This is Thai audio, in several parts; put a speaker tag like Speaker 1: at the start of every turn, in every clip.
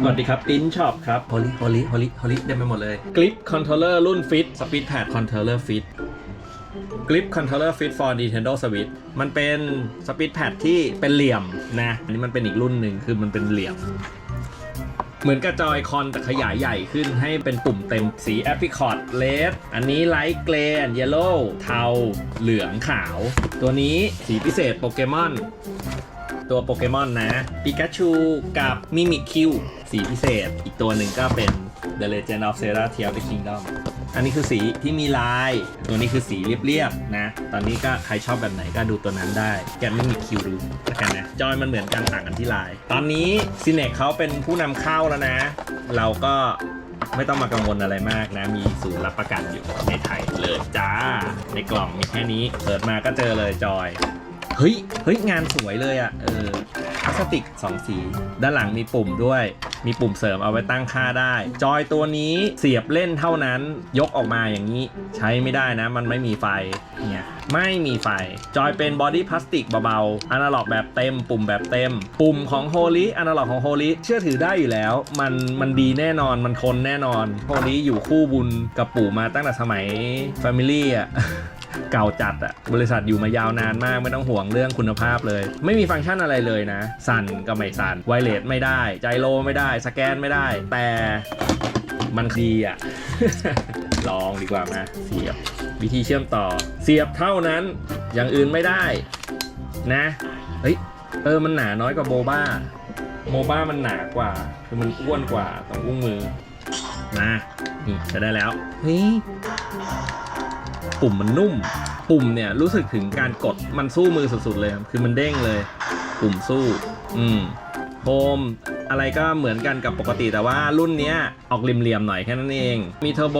Speaker 1: สวัสดีครับปิ้นช็อปครับโฮลิโฮลิโฮลิโฮลิเต็มไปหมดเลยกริปคอนโทรลเลอร์รุ่นฟิตสปีดแพดคอนโทรลเลอร์ฟิตกริปคอนโทรลเลอร์ฟิต for Nintendo Switch มันเป็นสปีดแพดที่เป็นเหลี่ยมนะ อันนี้มันเป็นอีกรุ่นหนึ่งคือมันเป็นเหลี่ยม เหมือนกับจอยคอนแต่ขยายใหญ่ขึ้นให้เป็นปุ่มเต็มสี Apricot Red อันนี้ Light Gray and Yellow เทา เหลืองขาว ตัวนี้สีพิเศษโปเกมอน ตัวโปเกมอนนะปิกาชูกับมิมิคิวสีพิเศษ อีกตัวหนึ่งก็เป็น The Legend of Zelda Tears of the Kingdom อันนี้คือสีที่มีลาย ตัวนี้คือสีเรียบๆนะ ตอนนี้ก็ใครชอบแบบไหนก็ดูตัวนั้นได้ แกไม่มีคิวดูแล้วกันนะ จอยมันเหมือนกันต่างกันที่ลาย ตอนนี้ซีเน c เขาเป็นผู้นำเข้าแล้วนะ เราก็ไม่ต้องมากังวลอะไรมากนะ มีศูนย์รับประกันอยู่ในไทยเลยจ้า ในกล่องมีแค่นี้ เปิดมาก็เจอเลยจอย เฮ้ย เฮ้ย งานสวยเลยอะ่ะ เออพลาสติก2 สี ด้านหลังมีปุ่มด้วย มีปุ่มเสริมเอาไว้ตั้งค่าได้ จอยตัวนี้เสียบเล่นเท่านั้น ยกออกมาอย่างนี้ ใช้ไม่ได้นะ มันไม่มีไฟ เนี่ย ไม่มีไฟ จอยเป็นบอดี้พลาสติกเบาๆ อนาล็อกแบบเต็ม ปุ่มแบบเต็ม ปุ่มของโฮลี่อนาล็อกของโฮลี่เชื่อถือได้อยู่แล้ว มัน มันดีแน่นอน มันทนแน่นอน โฮลี่อยู่คู่บุญกับปู่มาตั้งแต่สมัย Family อะ เก่าจัดอะบริษัทอยู่มายาวนานมากไม่ต้องห่วงเรื่องคุณภาพเลย ไม่มีฟังก์ชันอะไรเลยนะ สั่นก็ไม่สั่นไวเลสไม่ได้ ใจโลไม่ได้ สแกนไม่ได้ แต่มันดีอะลองดีกว่ามาเสียบวิธีเชื่อมต่อ เสียบเท่านั้น อย่างอื่นไม่ได้ นะเฮ้ยเออมันหนาน้อยกว่าโมบ้าโมบ้ามันหนากว่า คือมันอ้วนกว่าตรงอุ้งมือนะนี่ใช้ได้แล้วเฮ้ย ปุ่มมันนุ่ม ปุ่มเนี่ยรู้สึกถึงการกดมันสู้มือสุดๆเลยครับคือมันเด้งเลย ปุ่มสู้ อืมโฮมอะไรก็เหมือนกันกับปกติแต่ว่ารุ่นนี้ออกเหลี่ยมๆหน่อยแค่นั้นเอง มีเทอร์โบ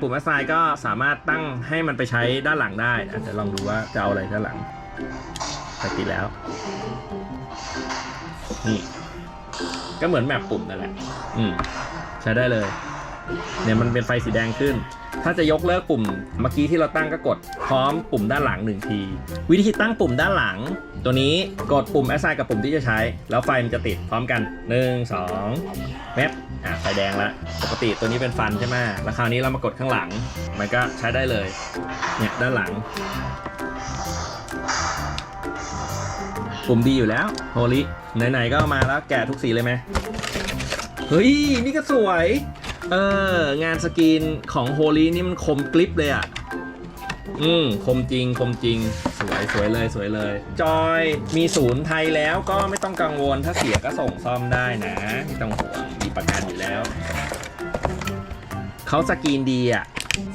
Speaker 1: ปุ่มแอสไซก็สามารถตั้งให้มันไปใช้ด้านหลังได้อะเดี๋ยวลองดูว่าจะเอาอะไรด้านหลังไปติดแล้ว นี่ ก็เหมือนแมปปุ่มนั่นแหละ อืม ใช้ได้เลย เนี่ยมันเป็นไฟสีแดงขึ้น ถ้าจะยกเลิกปุ่มเมื่อกี้ที่เราตั้งก็กดพร้อมปุ่มด้านหลังหนึ่งที วิธีตั้งปุ่มด้านหลัง ตัวนี้กดปุ่ม assign กับปุ่มที่จะใช้ แล้วไฟมันจะติดพร้อมกัน 1 2แมปอะไฟแดงแล้วปกติตัวนี้เป็นฟันใช่ไหมแล้วคราวนี้เรามากดข้างหลัง มันก็ใช้ได้เลยเนี่ยด้านหลังปุ่มดีอยู่แล้วโฮลิไหนๆก็มาแล้วแกะทุกสีเลยไหมเฮ้ย นี่ก็สวย เออ งานสกรีนของโฮลี่นี่มันคมกริปเลยอะ อืม คมจริง คมจริง สวยสวยเลยสวยเลย จอยมีศูนย์ไทยแล้วก็ไม่ต้องกังวลถ้าเสียก็ส่งซ่อมได้นะ ไม่ต้องห่วงมีประกันอยู่แล้ว เขาสกรีนดีอะ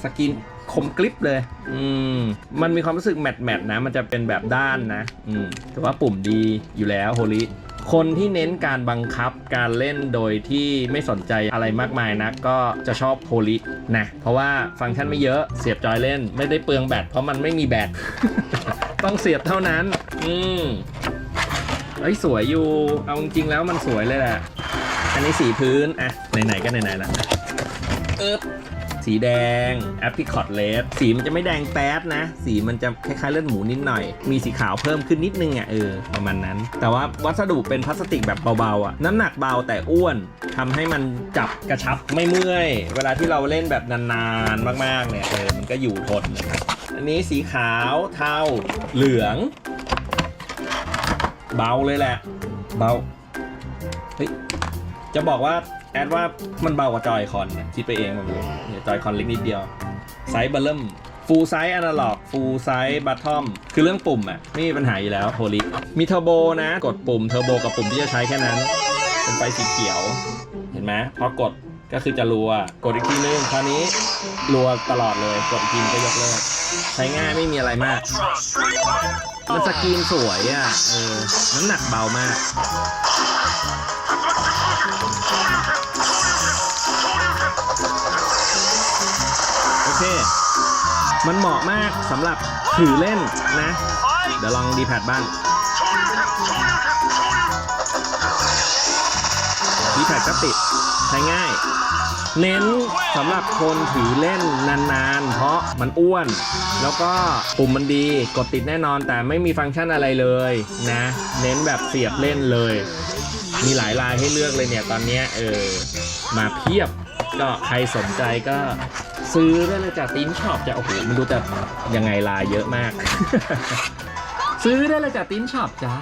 Speaker 1: สกรีนคมกริปเลย อืม มันมีความรู้สึกแมทแมทนะ มันจะเป็นแบบด้านนะ อืมแต่ว่าปุ่มดีอยู่แล้วโฮลิ คนที่เน้นการบังคับการเล่นโดยที่ไม่สนใจอะไรมากมายนะก็จะชอบโฮลินะเพราะว่าฟังก์ชันไม่เยอะเสียบจอยเล่นไม่ได้เปลืองแบตเพราะมันไม่มีแบตต้องเสียบเท่านั้น อืมเอ้ยสวยอยู่ เอาจริงๆแล้วมันสวยเลยแหละ อันนี้สีพื้น อะ ไหนๆก็ไหนๆละเอ๊บ สีแดง apricot red สีมันจะไม่แดงแป๊ดนะ สีมันจะคล้ายๆเลือดหมูนิดหน่อย มีสีขาวเพิ่มขึ้นนิดนึงอะเออประมาณนั้น แต่ว่าวัสดุเป็นพลาสติกแบบเบาๆอะน้ำหนักเบาแต่อ้วนทำให้มันจับกระชับไม่เมื่อย เวลาที่เราเล่นแบบนานๆมากๆเนี่ยเออมันก็อยู่ทนนะครับอันนี้สีขาวเทาเหลือง เบาเลยแหละ เบาเฮ้ยจะบอกว่า แอดว่ามันเบากว่าจอยคอนคิดไปเองผมรู้เนี่ยจอยคอนเล็กนิดเดียว ไซส์เบลเริ่มฟูลไซส์อนาล็อกฟูลไซส์บัตทอมคือเรื่องปุ่มอะไม่มีปัญหาอยู่แล้วโฮลิมีเทอร์โบนะ กดปุ่มเทอร์โบกับปุ่มที่จะใช้แค่นั้น เป็นไฟสีเขียว เห็นไหมพอกดก็คือจะรัว กดอีกทีนึงคราวนี้รัวตลอดเลย กดอีกทีก็ยกเลิกใช้ง่ายไม่มีอะไรมาก มันสกรีนสวยอะเออน้ำหนักเบามาก เค มันเหมาะมากสำหรับถือเล่นนะ เดี๋ยวลองดีแพดบ้างดีแพดก็ติดใช้ง่าย เน้นสำหรับคนถือเล่นนานๆ เพราะมันอ้วน แล้วก็ปุ่มมันดีกดติดแน่นอนแต่ไม่มีฟังก์ชันอะไรเลยนะ เน้นแบบเสียบเล่นเลย มีหลายลายให้เลือกเลยเนี่ยตอนนี้เออมาเพียบก็ใครสนใจก็ ซื้อได้เลยจากตีนช็อปจะโอ้โหไม่รู้จะยังไงลายเยอะมาก ซื้อได้เลยจากติ้นช็อปจ้า